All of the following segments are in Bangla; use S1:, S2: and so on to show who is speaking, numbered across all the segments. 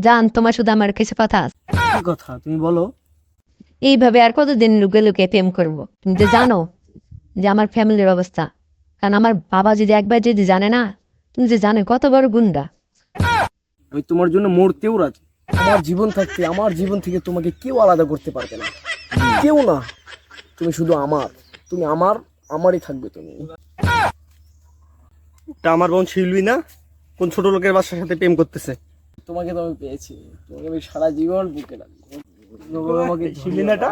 S1: জান তোমার শুধু আমার কাছে কথা আছে।
S2: কথা? তুমি বলো।
S1: এইভাবে আর কতদিন লুকে লুকে প্রেম করব? তুমি তো জানো যে আমার ফ্যামিলির অবস্থা। কারণ আমার বাবা যদি একবার যদি জানে না তুমি যে জানো কত বড় গুন্ডা।
S2: আমি তোমার জন্য মরতেও রাজি। আমার জীবন থাকতে আমার জীবন থেকে তোমাকে কেউ আলাদা করতে পারবে না। কেউ না। তুমি শুধু আমার। তুমি আমার আমারই থাকবে তুমি।
S3: তা আমার বোন শিলবি না? কোন ছোট লোকের বাসার সাথে প্রেম করতেছে?
S2: তোমাকে তো আমি পেয়েছি। তোমাকে আমি সারা জীবন বুকে রাখব। আমাকে
S3: এটা?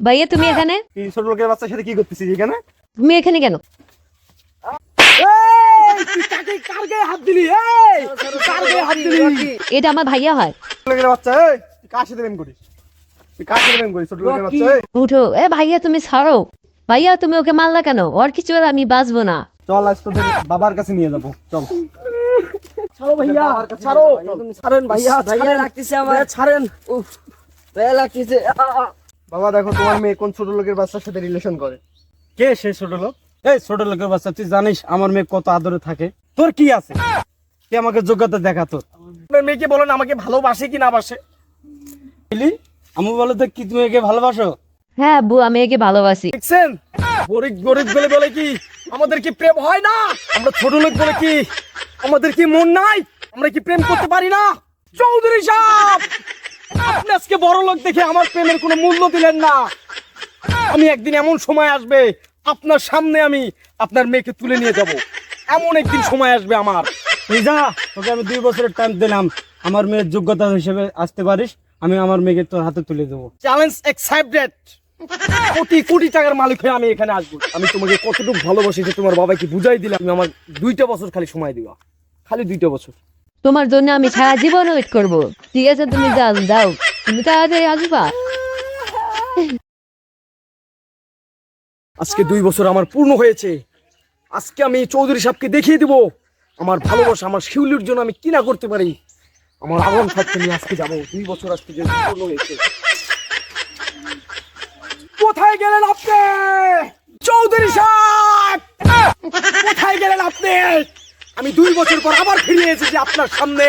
S1: ভাইয়া তুমি এখানে?
S3: ছোট লোকের বাচ্চার সাথে কি করতেছিস এখানে?
S1: তুমি এখানে কেন?
S2: কার গায়ে হাত দিলি? এই কার গায়ে হাত দিলি?
S1: এটা আমার ভাইয়া হয়।
S3: লোকের বাচ্চা এই তুই কার সাথে প্রেম করিস? তুই কার সাথে প্রেম করিস ছোট লোকের বাচ্চা এই?
S1: উঠো। এ ভাইয়া তুমি ছাড়ো। ভাইয়া তুমি ওকে মারলা কেন? ওর কিছু আমি বাঁচবো না।
S3: চল আজ তোদের বাবার কাছে নিয়ে যাব। চল।
S2: ছাড়ো ভাইয়া ছাড়ো। ছাড়েন ভাইয়া ছাড়েন। লাগতেছে আমার। ছাড়েন। উফ। ভাইয়া লাগতেছে
S3: বাবা দেখো তোমার মেয়ে কোন ছোট লোকের বাচ্চার সাথে রিলেশন করে? কে সে ছোট লোক? এই ছোট লোকের বাচ্চা তুই জানিস আমার মেয়ে কত আদরে থাকে? তোর কি আছে? তুই আমাকে যোগ্যতা দেখা তোর।
S2: মেয়েকে বলেন আমাকে ভালোবাসে কি না বাসে?
S3: বুঝলি আমি বলো তো কি তুমি একে ভালোবাসো।
S1: হ্যাঁ বু আমি একে ভালোবাসি।
S2: দেখছেন? গরিব গরিব বলে বলে কি? আমাদের কি প্রেম হয় না? আমরা ছোট লোক বলে কি আমাদের কি মন নাই? আমরা কি প্রেম করতে পারি না? চৌধুরী সাহেব আপনি আজকে বড় লোক দেখে আমার প্রেমের কোনো মূল্য দিলেন না। আমি একদিন এমন সময় আসবে আপনার সামনে আমি আপনার মেয়েকে তুলে নিয়ে যাব। এমন একদিন সময় আসবে আমার।
S3: যা তোকে আমি দুই বছরের টাইম দিলাম। আমার মেয়ের যোগ্যতা হিসেবে আসতে পারিস আমি আমার মেয়েকে তোর হাতে তুলে দেবো।
S2: চ্যালেঞ্জ অ্যাকসেপ্টেড কোটি কোটি টাকার মালিক হয়ে আমি এখানে আসব। আমি তোমাকে কতটুকু ভালোবাসি যে তোমার বাবাকে বুঝাই দিলাম তুমি আমার দুইটা বছর খালি সময় দিবা। খালি দুইটা বছর।
S1: তোমার জন্য আমি সারা জীবন ওয়েট করব। ঠিক আছে তুমি যাও যাও। তুমি তাড়াতাড়ি আসবা।
S2: আজকে দুই বছর আমার পূর্ণ হয়েছে। আজকে আমি চৌধুরী সাহেবকে দেখিয়ে দিব। আমার ভালোবাসা আমার শিউলির জন্য আমি কি না করতে পারি। আমার আগুন থাকতে নিয়ে আজকে যাব। দুই বছর আজকে পূর্ণ হয়েছে। কোথায় গেলেন আপনি? চৌধুরী সাহেব! কোথায় গেলেন আপনি? আমি দুই বছর পর আবার ফিরে এসেছি আপনার সামনে।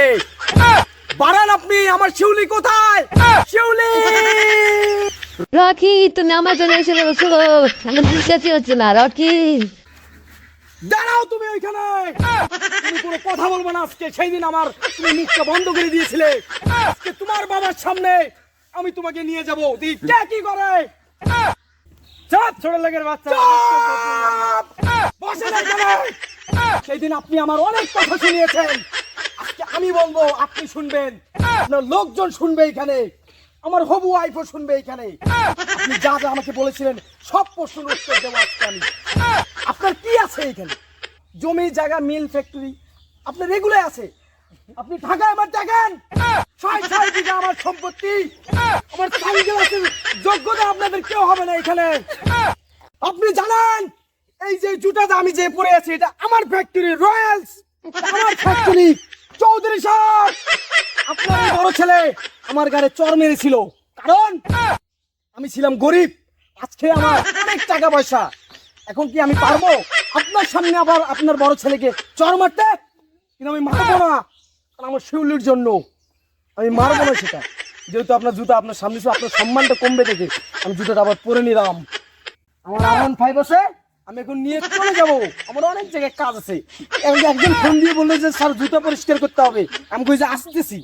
S2: বাড়ান আপনি আমার শিউলি কোথায়? শিউলি!
S1: রকি তুমি আমার জন্য এসে বলছো আমার বিশ্বাসই হচ্ছে না রকি
S2: দাঁড়াও তুমি ওইখানে। তুমি কোনো কথা বলবে না আজকে সেই দিন আমার তুমি মুখটা বন্ধ করে দিয়েছিলে। আজকে তোমার বাবার সামনে আমি তোমাকে নিয়ে যাব। তুই কে কি করে?
S3: চাপ ছোট লোকের বাচ্চা।
S2: এখানে। সেই দিন আপনি আমার অনেক কথা শুনিয়েছেন। আজকে আমি বলব আপনি শুনবেন। আপনার লোকজন শুনবে এখানে। আমার হবু ওয়াইফও শুনবে এখানে। আপনি যা যা আমাকে বলেছিলেন সব প্রশ্নের উত্তর দেবো আজকে আমি। আপনার কি আছে এখানে? জমি জায়গা মিল ফ্যাক্টরি আপনার এগুলো আছে। আপনি ঢাকায় আমার দেখেন। আমার সম্পত্তি। আমার যোগ্যতা আপনাদের কেউ হবে না এখানে। আপনি জানেন, এই যে জুতাটা আমি যে পরে আছি, এটা আমার ফ্যাক্টরি রয়্যালস আমার ফ্যাক্টরি চৌধুরী সাহেব আপনার বড় ছেলে আমার গাড়ি চর মেরেছিল। কারণ আমি ছিলাম গরিব, আজকে আমার অনেক টাকা পয়সা। এখন কি আমি পারব? আপনার সামনে আবার আপনার বড় ছেলেকে চর মারতে? কিন্তু আমি মারবো না আমার শিউলির জন্য। আমি মারবো না সেটা। যেহেতু আপনার জুতা আপনার সামনে ছিল, আপনার সম্মানটা কমবে দেখে। আমি জুতাটা আবার পরে নিলাম। আমার আর ফাইভ আছে আমি এখন নিয়ে চলে যাব। আমার অনেক জায়গায় কাজ আছে। একজন ফোন দিয়ে বলল যে স্যার জুতা পরিষ্কার করতে হবে। আমি কই যে আসতেছি।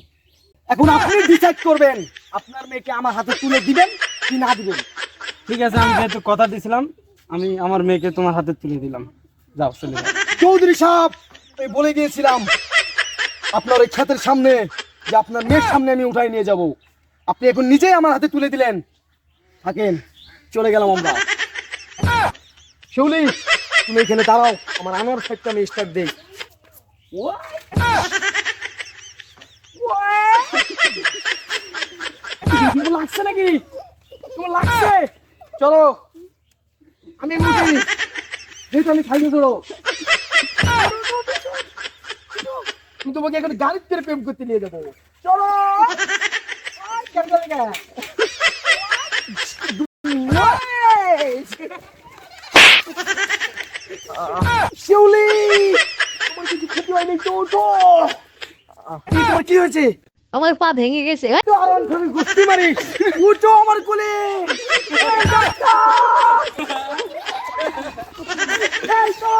S2: এখন আপনি ডিসাইড করবেন আপনার মেয়েকে আমার হাতে তুলে দিবেন কি না দিবেন।
S3: ঠিক আছে আমি যেহেতু কথা দিয়েছিলাম আমি আমার মেয়েকে তোমার হাতে তুলে দিলাম। যাও চলে যাও।
S2: চৌধুরী সাহেব বলে গিয়েছিলাম আপনার ওই ক্ষেতের সামনে যে আপনার মেয়ের সামনে আমি উঠাই নিয়ে যাব। আপনি এখন নিজেই আমার হাতে তুলে দিলেন। থাকেন, চলে গেলাম আমরা। শিউলি, তুমি এখানে দাঁড়াও, আমার আনোয়ার সাইডটা আমি স্টার্ট দেই। লাগছে নাকি? তোমার লাগছে? চলো। আমি যেহেতু আমি খাইয়ে ধরো। আমি তোমাকে এখন গাড়ির প্রেম করতে নিয়ে যাব। চলো! শিউলি তোমার কিছু ক্ষতি হয়নি তো কি, হয়েছে?
S1: আমার পা ভেঙে গেছে।
S2: তুমি মারিস। উঠো আমার কোলে এই ডাক্তার! এই তো!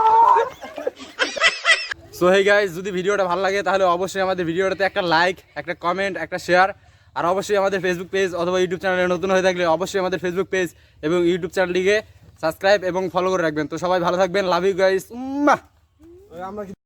S3: সো হে গাইজ যদি ভিডিওটা ভালো লাগে, তাহলে অবশ্যই আমাদের ভিডিওটাতে একটা লাইক একটা কমেন্ট একটা শেয়ার আর অবশ্যই আমাদের ফেসবুক পেজ অথবা ইউটিউব চ্যানেলে নতুন হয়ে থাকলে অবশ্যই আমাদের ফেসবুক পেজ এবং ইউটিউব চ্যানেলটিকে সাবস্ক্রাইব এবং ফলো করে রাখবেন। তো সবাই ভালো থাকবেন লাভ ইউ গাইজ
S4: আমরা